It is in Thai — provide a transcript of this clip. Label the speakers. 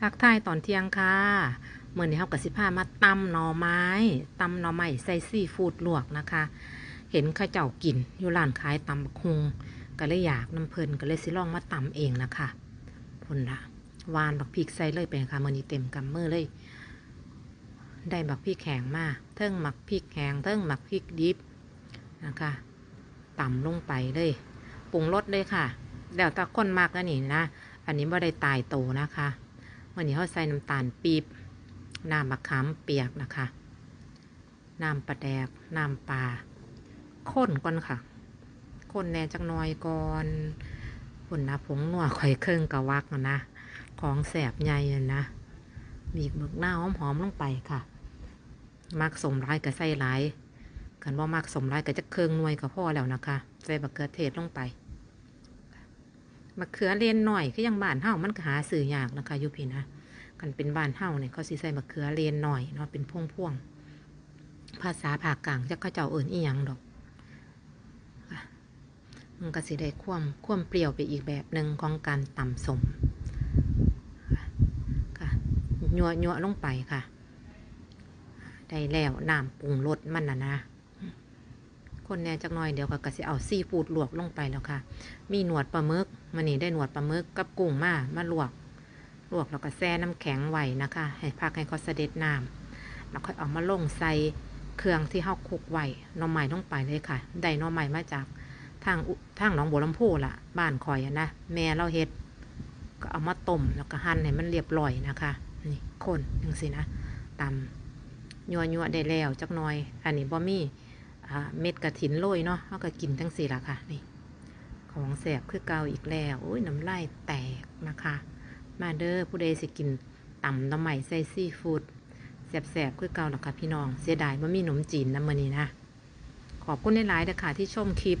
Speaker 1: ทักทายตอนเที่ยงค่ะเมื่อนี้เฮากับสิพามาตำหน่อไม้ตำหน่อไม้ใส่ซีฟูดลวกนะคะ เห็นข้าเจ้ากินอยู่ร้านขายตำบักฮุงก็เลยอยากน้ำเพลินก็เลยสิลองมาตำเองนะคะพุ่นละวานบักพริกใส่เลยไปค่ะมื่อนี้เต็มกำมือเลย ได้บักพริกแข็งมาเทิงหมักพริกแข็งเทิงหมักพริกดิบนะคะตำลงไปเลยปรุงรสเลยค่ะเดี๋ยวตาคนมากแล้วนี่นะ อันนี้ไม่ได้ตายโตนะคะ วันนี้เขาใส่น้ำตาลปี๊บน้ำมะขามเปียกนะคะน้ำปลาแดกน้ำปลาข้นก่อนค่ะข้นแน่จักน่อยก่อนผลนะผงนัวข่อยเครื่องกะวักนะ ของแสบใหญ่นะบีบเบิกหน้าหอมๆลงไปค่ะมักสมร้ายกับใส่หลายกันว่ามักสมร้ายกับจะเครื่องนวยกับพ่อแล้วนะคะใส่บักเกลือเทศลงไป มะเขือเลนหน่อยก็ยังบ้านเฮามันก็หาซื้อยากนะคะยุพี่นะกันเป็นบ้านเฮาเนี่ยเขาสิใส่มะเขือเลนหน่อยเนาะเป็นพวงพวงๆภาษาภาคกลางจะเขาเจ้าเอิญอีหยังดอกมันก็สิได้ความความเปรี้ยวไปอีกแบบหนึ่งของการตำสมค่ะค่ะยัวยัวลงไปค่ะ ได้แล้วน้ำปรุงรสมันนะนะ คนแน่จักหน่อยเดี๋ยวก็กะสิเอาซีฟูดลวกลงไปแล้วค่ะ มีหนวดปลาหมึกมันนี่ได้หนวดปลาหมึกกับกุ้งมามาลวก ลวกแล้วก็แช่น้ำแข็งไว้นะคะ ให้พักให้เขาเสด็จน้ำแล้วค่อยเอามาลงใส่เครื่องที่เฮาคุกไว้น่อไม้ลงไปเลยค่ะ ได้น่อไม้มาจากทางทางหนองบัวลำพูล่ะ บ้านคอยอะนะแม่เราเฮ็ดก็เอามาต้มแล้วก็หั่นให้มันเรียบร้อยนะคะนี่คนจังสินะตำยัวยัวได้แล้วจักหน่อย อันนี้บ่มี่ เม็ดกระถินโรยเนาะเขาก็กินทั้งสี่ละค่ะ นี่ ของแสบคือเกาอีกแล้วโอ้ยน้ำลายแตกนะคะ มาเด้อผู้ใดสิกินต่ำน้ำใหม่ใส่ซีฟู้ดแสบๆคือเกาหรอกค่ะพี่น้อง เสียดายว่ามีหนมจีนนะมื้อนี้นะ ขอบคุณหลายๆเด้อค่ะที่ชมคลิป